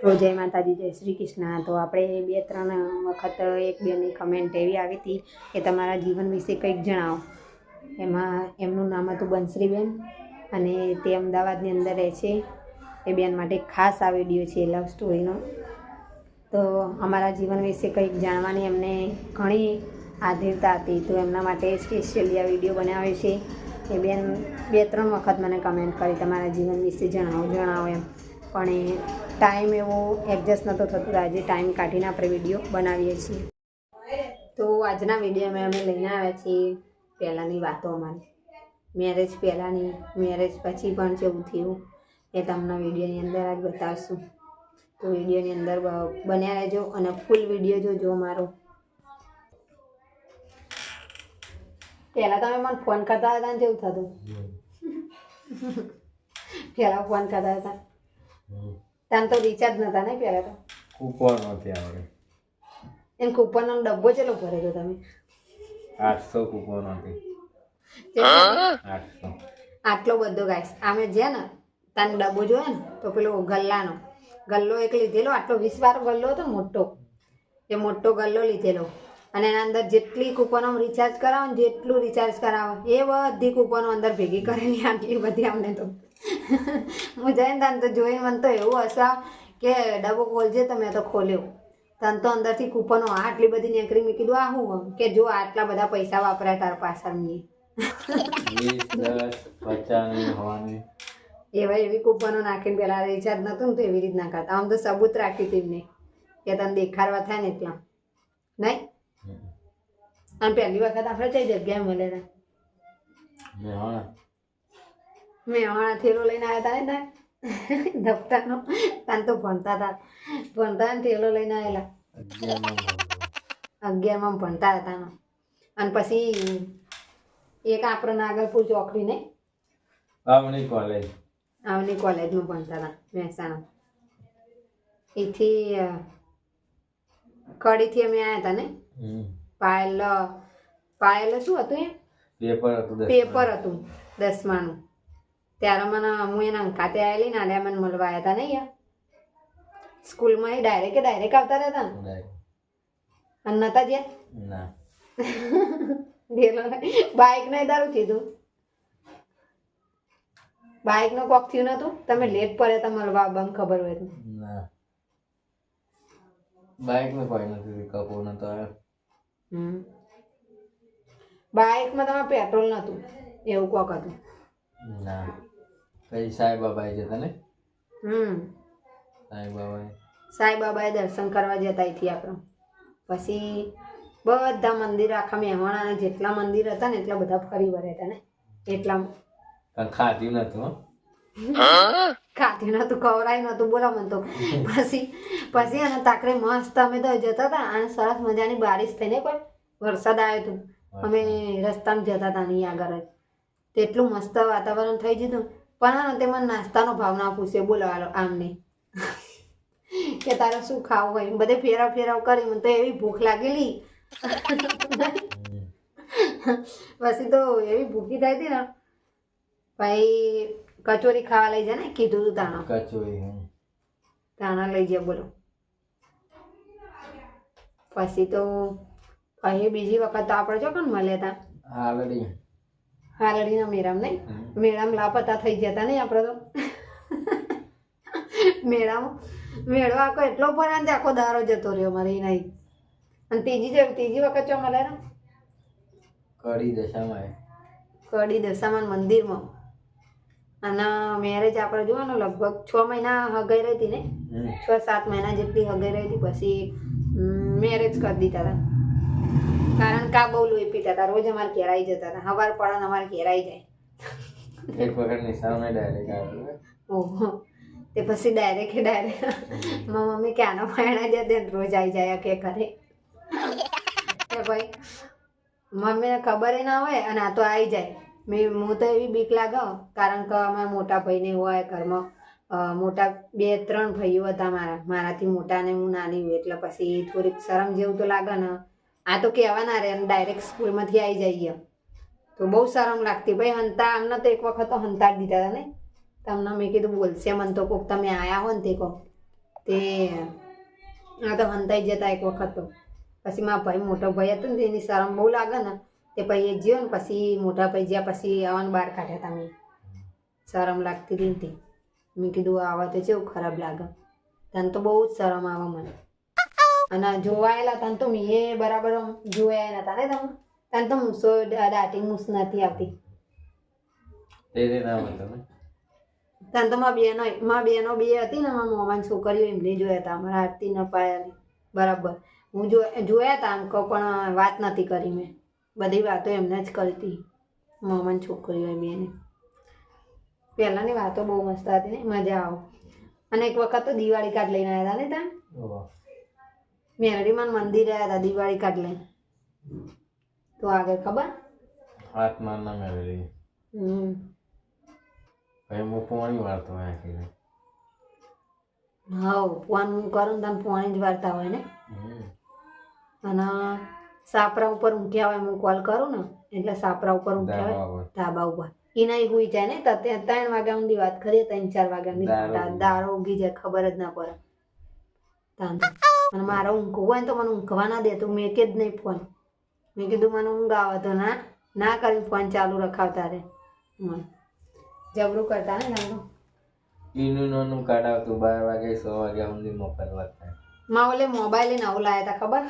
તો જય માતાજી, જય શ્રી કૃષ્ણ. તો આપણે બે ત્રણ વખત એક બેની કમેન્ટ એવી આવી હતી કે તમારા જીવન વિશે કંઈક જણાવો. એમાં એમનું નામ હતું બંસરીબેન અને તે અમદાવાદની અંદર રહે છે. એ બેન માટે ખાસ આ વીડિયો છે લવ સ્ટોરીનો તો અમારા જીવન વિશે કંઈક જાણવાની એમને ઘણી આધીરતા હતી. તો એમના માટે સ્પેશિયલી આ વીડિયો બનાવ્યો છે. એ બેન બે ત્રણ વખત મને કમેન્ટ કરી, તમારા જીવન વિશે જણાવો જણાવો એમ. પણ એ ટાઈમ એવો એડજસ્ટ નહોતો થતો. આજે ટાઈમ કાઢીને આપણે વીડિયો બનાવીએ છીએ. તો આજના વિડીયોમાં અમે લઈને આવ્યા છીએ પહેલાંની વાતો અમારી. મેરેજ પહેલાંની મેરેજ પછી પણ જેવું થયું. એ તમને વિડીયોની અંદર આજ બતાવશું. તો વિડીયોની અંદર બન્યા રહેજો અને ફૂલ વીડિયો જોજો મારો. પહેલાં તમે મને ફોન કરતા હતા ને જેવું થતું. પહેલાં ફોન કરતા હતા. ત્યાં તો રિચાર્જ નતા ને પહેલાં તો? કૂપન નથી આવડે એમ કૂપનનો ડબ્બો ચેલો ભરેલો તમે? આઠસો કૂપન હતી. આઠસો. આટલો બધો ગાઈસ. આમે જે ને તાન ડબ્બો જોયો ને તો પેલો ગલ્લાનો. ગલ્લો એક લીધેલો આટલો વીસ વાળો ગલ્લો હતો મોટો. એ મોટો ગલ્લો લીધેલો. અને એના અંદર જેટલી કૂપનો રિચાર્જ કરાવો ને જેટલું રિચાર્જ કરાવો એ બધી કૂપનો અંદર ભેગી કરેલી આટલી બધી અમને તો. હું જઈને તાને તો જોઈને મને તો એવું હશે કે ડબ્બો ખોલજે તો મેં તો ખોલ્યો. તને તો અંદરથી કૂપનો આટલી બધી નીકળી મેં કીધું આ હું કે જો આટલા બધા પૈસા વાપરાય તાર પાછળ મેં વીસ દસ પચાસની હોવાની. એવા એવી કૂપનો નાખીને પેલા રિચાર્જ નતું ને તો એવી રીતના કરતા. આમ તો સબૂત રાખી તેમને કે તને દેખાડવા થાય ને એટલા. નહીં? અને પહેલી વખત આપણે કઈ જગ્યાએ મળેલા મેં હમણાં થેલો લઈને આવ્યા હતા ને દફતરનો તાન તો ભણતા હતા ભણતા ને થેલો લઈને આવેલા. અગિયારમાં ભણતા. હતા અને પછી એક આપણે નાગલપુર ચોકડી ને બામણી કોલેજ આવની કોલેજમાં ભણતા હતા મહેસાણા. એથી કડીથી અમે આવ્યા હતા ને. પાયલ પાયલ શું હતું એ પેપર હતું પેપર હતું દસમાનું. ત્યારે મને હું એના અંકાતે આવેલી ને આલે મને મળવા આવ્યા હતા નહીં સ્કૂલમાં એ ડાયરેક્ટ ડાયરેક્ટ આવતા રહેતા. ને અને નતા જ્યાં? ના. બાઇક ને. દારૂ થયું બાઇકનું કોક થયું નતું? તમે લેટ પડે તો મળવા બમ ખબર હોય તો. બાઇક બાઇકમાં કોઈ નથી કપો નતો હમ. બાઇકમાં તમારે પેટ્રોલ નતું. એવું કોક હતું. ના. પછી સાંઈ બાબાએ જતા ને? હમ. સાંઈ બાબાએ સાંઈ બાબાએ દર્શન કરવા જતા અહીંથી આપણે. પછી બધા મંદિર આખા મહેમાણાના જેટલા મંદિર હતા ને એટલા બધા ફરી વળ્યા હતા ને. એટલા ખાધ્યું નતું હો. નતું ખવડાય નતું બોલા મને તો. પછી પછી અને તાકરે મસ્ત અમે તો જતા હતા અને સરસ મજાની બારિશ થઈને પણ વરસાદ આવ્યો હતો અમે રસ્તામાં જતા હતા નહીં આગળ જ. તેટલું મસ્ત વાતાવરણ થઈ જતું પણ તેમાં નાસ્તાનો ભાવ ના પૂછે બોલાવાલો આમને. કે તારે શું ખાવું હોય? બધે ફેરવ ફેરવ કરી મને તો એવી ભૂખ લાગેલી. પછી તો એવી ભૂખી થાય હતી ને. પછી કચોરી ખાવા લઈ જાય ને કીધું તું તાણો. કચોરી. તાણા લઈ જાય બોલો. પછી તો અહીં બીજી વખત તો આપણે જો કોણ મળ્યા હતા. હાલડી હાલડીના મેળામ નહીં? મેળામાં લાપતા થઈ જતા નહીં આપણે તો? મેળામાં? મેળો આખો એટલો ભરાને આખો દારો જતો રહ્યો મારે નહીં. અને ત્રીજી ત્રીજી વખત ચો મળે ને કડી દશામાં કડી દશામાં મંદિરમાં. અને મેરેજ આપણે જોવાનું લગભગ છ મહિના હગાઈ રહી હતી ને? છ સાત મહિના જેટલી હગાઈ રહી હતી પછી મેરેજ કરી દીધા હતા કારણ કે આ બહુ લોહી પીતા હતા. રોજ અમારે ઘેરાઈ જતા હતા. હવાર પડે અમારે ઘેરાઈ જાય. એક વખત નિશાળમાં ડાયરેક્ટ તે પછી ડાયરેક્ટ ડાયરેક્ટ મા મમ્મી કે આનો પાણા જતે રોજ આવી જાય કે ઘરે. કે ભાઈ મમ્મીને ખબર ના હોય અને આ તો આવી જાય. મેં હું તો એવી બીક લાગે કારણ કે અમારા મોટા ભાઈને હોય ઘરમાં. મોટા બે ત્રણ ભાઈઓ હતા મારા. મારાથી મોટા ને હું નાની હોય. એટલે પછી થોડીક શરમ જેવું તો લાગે ને. આ તો કહેવાના રે ડાયરેક્ટ સ્કૂલમાંથી આવી જઈએ. તો બહુ શરમ લાગતી. ભાઈ, હંતા અમને તો એક વખત તો હંતા દીધા હતા ને. તમને મેં કીધું બોલશે મને તો કોક તમે આયા હો ને તે કહો તે, આ તો હંતાઈ જતા એક વખત તો. પછી મારા ભાઈ મોટો ભાઈ હતો ને તેની શરમ બહુ લાગે ને, તે પછી એ જ્યો ને પછી મોટા ભાઈ જ્યાં પછી આવવાનું બહાર કાઢ્યા તમે શરમ લાગતી હતી મેં કીધું, આવા તો કેવું ખરાબ લાગે. તને તો બહુ જ શરમ આવે મને. અને જોવાયેલા તને તો મેં બરાબર જોયા નતા ને તમે તને તો મૂસો દાટી મૂસ નથી આવતી. તને તો મારા બેનો મારા બેનો બે હતી ને મારા મોમાની છોકરીઓ એમને જોયા હતા મારા આરતી ન પાયા બરાબર. હું જો જોયા હતા આમ કહું પણ વાત નથી કરી મેં. બધી વાતો એમને જ કરી હતી મોમાની છોકરીઓ બેને પહેલાંની વાતો બહુ મસ્ત હતી ને. મજા આવે. અને એક વખત તો દિવાળી કાર્ડ લઈને આવ્યા હતા ને ત્યાં. મેરડીમાં મંદિર આવ્યા હતા દિવાળી કાર્ડ તો આગળ ખબર? હાથમાં ના મેરડી. હમ. પછી હું પોણી વાળતો હું કરું તને પોણી જ વાર્તા હોય ને? અને સાપરા ઉપર ઊંઘ્યા હોય હું કોલ કરું ને એટલે સાપરા ઉપર ઊંઘ્યા હોય. ધાબા ઉપર. એના હુઈ જાય ને તો તે ત્રણ વાગ્યા સુધી વાત કરીએ ત્રણ ચાર વાગ્યાની દારૂ. દારો ઉગી જાય ખબર જ ના પડે. તાન. તો. અને મારે ઊંઘવું હોય ને તો મને ઊંઘવા ના દે. તો મેં કે જ નહીં ફોન મેં કીધું મને ઊંઘ આવે તો ના ના કરીને ફોન ચાલુ રખાવતા રે મને જબરું કરતા ને નાનું ઈનું નાનું કાઢાવતું બાર વાગે સો વાગ્યા સુધી વાત થાય. માં ઓલે મોબાઈલ નવું લાવ્યા હતા ખબર?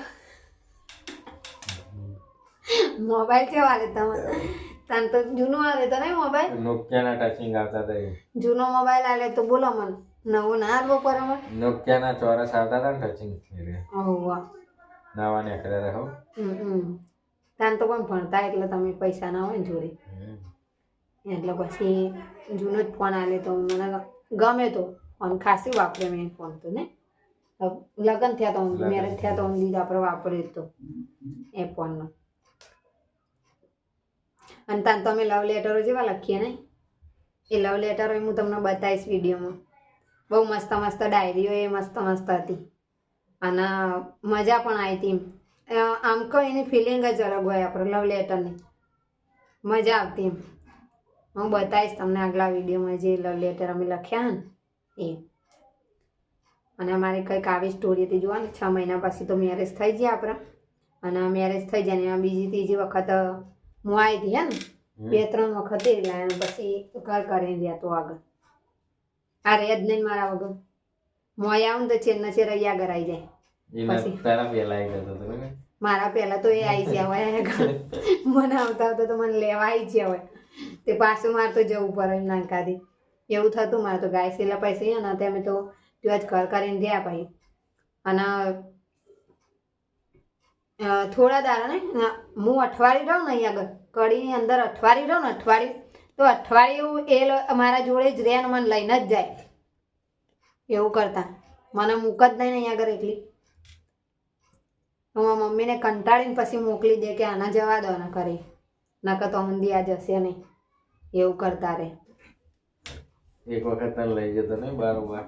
મોબાઈલ કેવા લેતા તમે તને તો જૂનો આવે તો નહીં મોબાઈલ? નોકિયાના ટચિંગ આવતા હતા જૂનો મોબાઈલ આવે તો બોલો મને. નવું ના હાલવો પડે મને નોકિયાના ચોરસ આવતા હતા ને ટચિંગ ઓહો નવા નીકળ્યા રહો હમ હમ. તાન તો પણ ભણતા એટલે તમે પૈસા ના હોય ને જોડે. એટલે પછી જૂનો જ ફોન આલે તો મને ગમે તો. ફોન ખાસી વાપરે મેં ફોન તો ને. લગ્ન થયા તો મેરેજ થયા તો દીધ આપણે વાપર્યો તો એ ફોનનો અને તાન તમે લવ લેટરો જેવા લખીએ ને એ લવ લેટરો હું તમને બતાવીશ વિડીયોમાં બહુ મસ્ત મસ્ત ડાયરીઓ એ મસ્ત મસ્ત હતી. અને મજા પણ આવી હતી આમ કહો એની ફિલિંગ જ અલગ હોય આપણે લવ લેટરની મજા આવતી એમ. હું બતાવીશ તમને આગલા વિડીયોમાં જે લવ લેટર અમે લખ્યા ને એ. અને અમારે કંઈક આવી સ્ટોરી હતી જોવાની છ મહિના પછી તો મેરેજ થઈ ગયા આપણા. અને મેરેજ થઈ જાય ને એમાં બીજી ત્રીજી વખત હું આવી હતી હે ને બે ત્રણ વખત એટલે અને પછી ઘર કરીને રહ્યા તો આગળ. આ રે જ નહીં મારા વગર. મોય આવું ને તો ને ચેર અહીંયા આવી જાય. મારા પેલા ને પહેલા તો એ આવી ગયા હોય મને આવતા આવતા તો મને લેવા આવી ગયા હોય. તે પાછું મારે તો જવું પડે એમ નાનકાથી. એવું થતું મારે તો ગાય સેલા પૈસા ને તે અમે તો ત્યાં જ ઘર કરીને ગયા પછી. અને થોડા દાડા ને હું અઠવાડિયું રહું ને અહીંયા આગળ. કડીની અંદર અઠવાડિયું રહું ને અઠવાડિયું તો અઠવાડિયું એ અમારા જોડે જ રહે મને લઈને જ જાય. એવું કરતા. મને મૂક જ નહીં અહીંયા આગળ એકલી. હું મમ્મીને કંટાળીને પછી મોકલી દે કે આના જવા દો ને કરી નકર તો ઊંધી આ જશે નહીં. એવું કરતા રે. એક વખત લઈ જતો ને બારોબાર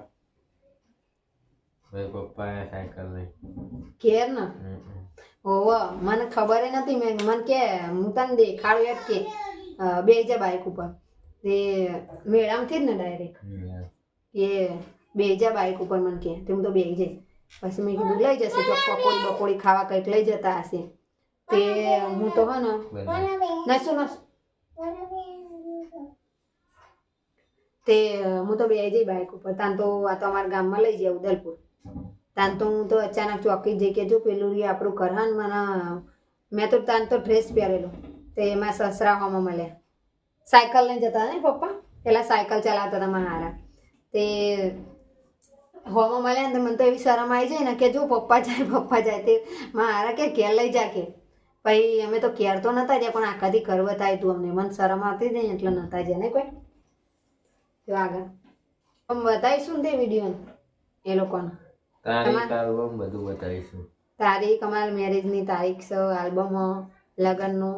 ભાઈ પપ્પાએ સાયકલ લઈ. કેર ને? હમ, હમ. મને ખબર નથી. મેં મને કે હું તને દેખાડું યાદ કે. બે જા બાઇક ઉપર. તે મેળામથી જ ને ડાયરેક્ટ એ બે જા બાઇક ઉપર મને કે તે હું તો બે જઈ પછી મેં કીધું લઈ જશે જો પકોડી બકોડી ખાવા કંઈક લઈ જતા હશે. તે હું તો હે ને નસો નસું. તે હું તો બે જઈ બાઇક ઉપર. તાન તો આ તો અમારા ગામમાં લઈ જાય ઉદલપુર. તાન તો હું તો અચાનક ચોકી જઈ કે જો પેલું આપણું કરહાન મને મેં તો તાન તો ડ્રેસ પહેરેલો. તે એમાં સસરા હોમાં મળ્યા સાયકલ લઈને જતા ને પપ્પા? પેલા સાયકલ ચલાવતા હતા મારા હારા. તે હોમાં મળ્યા ને મને તો એવી શરમ આવી જાય ને કે જો પપ્પા જાય પપ્પા જાય. તે મારા કે ઘેર લઈ જા કે. પછી અમે તો કેર તો નતા જ્યાં પણ આખાથી ઘર બતાવ્યું તું અમને. મને શરમ આવતી હતી એટલે નતા જ્યાં ને કોઈ? જો આગળ. આમ બતાવીશું ને તે વીડિયો એ લોકોને. તારીખ બધું બતાવીશું. તારીખ અમારા મેરેજની તારીખ છે આલ્બમ લગ્નનું.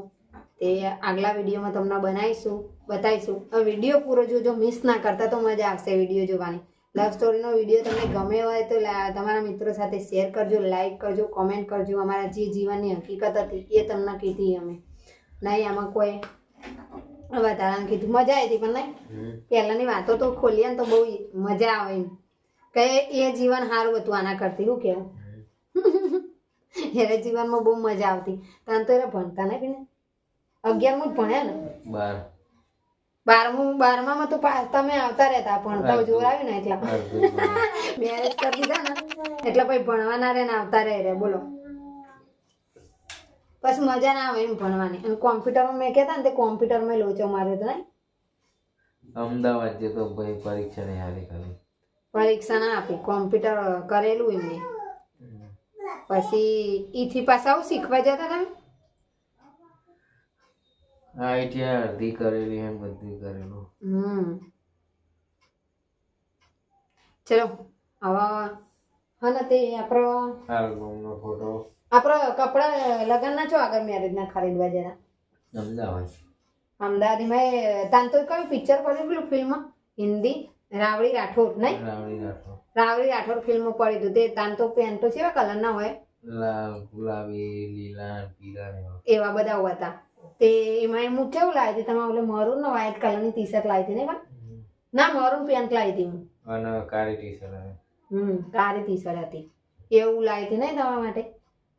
તે આગલા વિડીયોમાં તમને બનાવીશું બતાવીશું. વીડિયો પૂરો જોજો મિસ ના કરતા તો મજા આવશે વીડિયો જોવાની. લવ સ્ટોરીનો વીડિયો તમને ગમે હોય તો તમારા મિત્રો સાથે શેર કરજો લાઈક કરજો કોમેન્ટ કરજો. અમારા જે જીવનની હકીકત હતી એ તમને કીધી અમે. નહીં આમાં કોઈ વધારાને કીધું મજા આવી હતી પણ નહીં. પહેલાંની વાતો તો ખોલીએ ને તો બહુ મજા આવે એમ. કે એ જીવન સારું હતું આના કરતી શું કહેવું એને જીવનમાં બહુ મજા આવતી. તને તો એને ભણતા નહીં ને અગિયારમું જ ભણ્યા ને? બાર. બારમું બારમામાં તો તમે આવતા રહેતા ભણતા આવ્યું ને એટલા. મેરેજ કરી દીધા ને એટલે પછી ભણવાના રે ને આવતા રહે રે બોલો. પછી મજા ના આવે એમ ભણવાની. અને કોમ્પ્યુટરમાં મેં કહેતા ને તે કોમ્પ્યુટરમાં લોચો માર્યો તો નહીં. અમદાવાદ જતો ભાઈ પરીક્ષા નહીં હારી કરી પરીક્ષા ના આપી કોમ્પ્યુટર કરેલું એમને. પછી ઈથી પાછા આવું શીખવા જતા તમે આઈટીઆઈ અડધી કરેલી એમ બધી કરેલું. હમ. ચલો આવા હા ને તે આપણો આલ્બમનો ફોટો. આપણો કપડા લગ્નના છો આગળ મેરેજના ખરીદવા જરા અમદાવાદ. અમદાવાદમાં તાન તો કયું પિક્ચર પડ્યું પેલું ફિલ્મ હિન્દી રાવડી રાઠોડ નહીં? Rowdy Rathore. Rowdy Rathore film પડી હતું. તે તાન તો પેન્ટો કેવા કલરના હોય. લાલ ગુલાબી લીલા પીળા એવા. એવા બધા હતા તે એમાં હું કેવું લાવી હતી તમે ઓલે મરૂન ને વ્હાઈટ કલરની ટી શર્ટ લાવી હતી ને પણ ના મરૂન પેન્ટ લાવી હતી હું અને કાળી ટી શર્ટ હમ કાળી ટી શર્ટ હતી. એવું લાવી હતી ને તમારા માટે?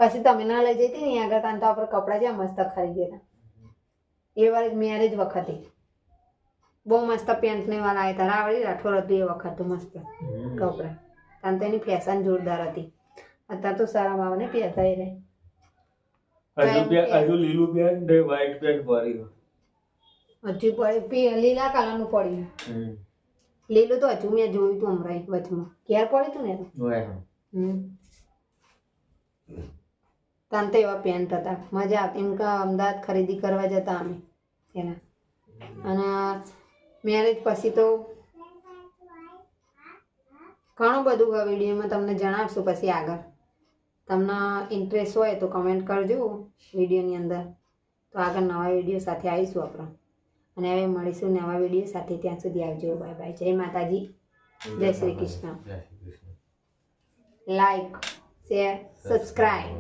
પછી તમે ના લઈ જતી ને આગળ તાન તો આપણે કપડાં જ્યાં મસ્ત ખરીદી હતા એ વાર મેરેજ વખતે. બહુ મસ્ત પેન્ટ ને એવા લાવ્યા હતા રાવડી રાઠોડ હતું એ વખત મસ્ત કપડાં. કારણ તો એની ફેશન જોરદાર હતી. અત્યારે તો સારા આવે ને પહેરતા રહે. હજુ બે- હજુ લીલું પેન્ટ ને વ્હાઈટ પેન્ટ પડ્યું હજુ પડે લીલા કલરનું પડ્યું લીલું તો હજુ મેં જોયું હતું હમણાં વચમાં. ક્યારે પડ્યું હતું ને તાન તો એવા પેન્ટ હતા. મજા આવતી. એમ કે અમદાવાદ ખરીદી કરવા જતા અમે. એના. અને મેરેજ પછી તો ઘણું બધું વિડીયોમાં તમને જણાવશું પછી આગળ. તમને ઇન્ટરેસ્ટ હોય તો કમેન્ટ કરજો વિડીયોની અંદર. તો આગળ નવા વીડિયો સાથે આવીશું આપણે. અને હવે મળીશું નવા વીડિયો સાથે. ત્યાં સુધી આવજો. બાય બાય જય માતાજી. જય Shri Krishna. Like share subscribe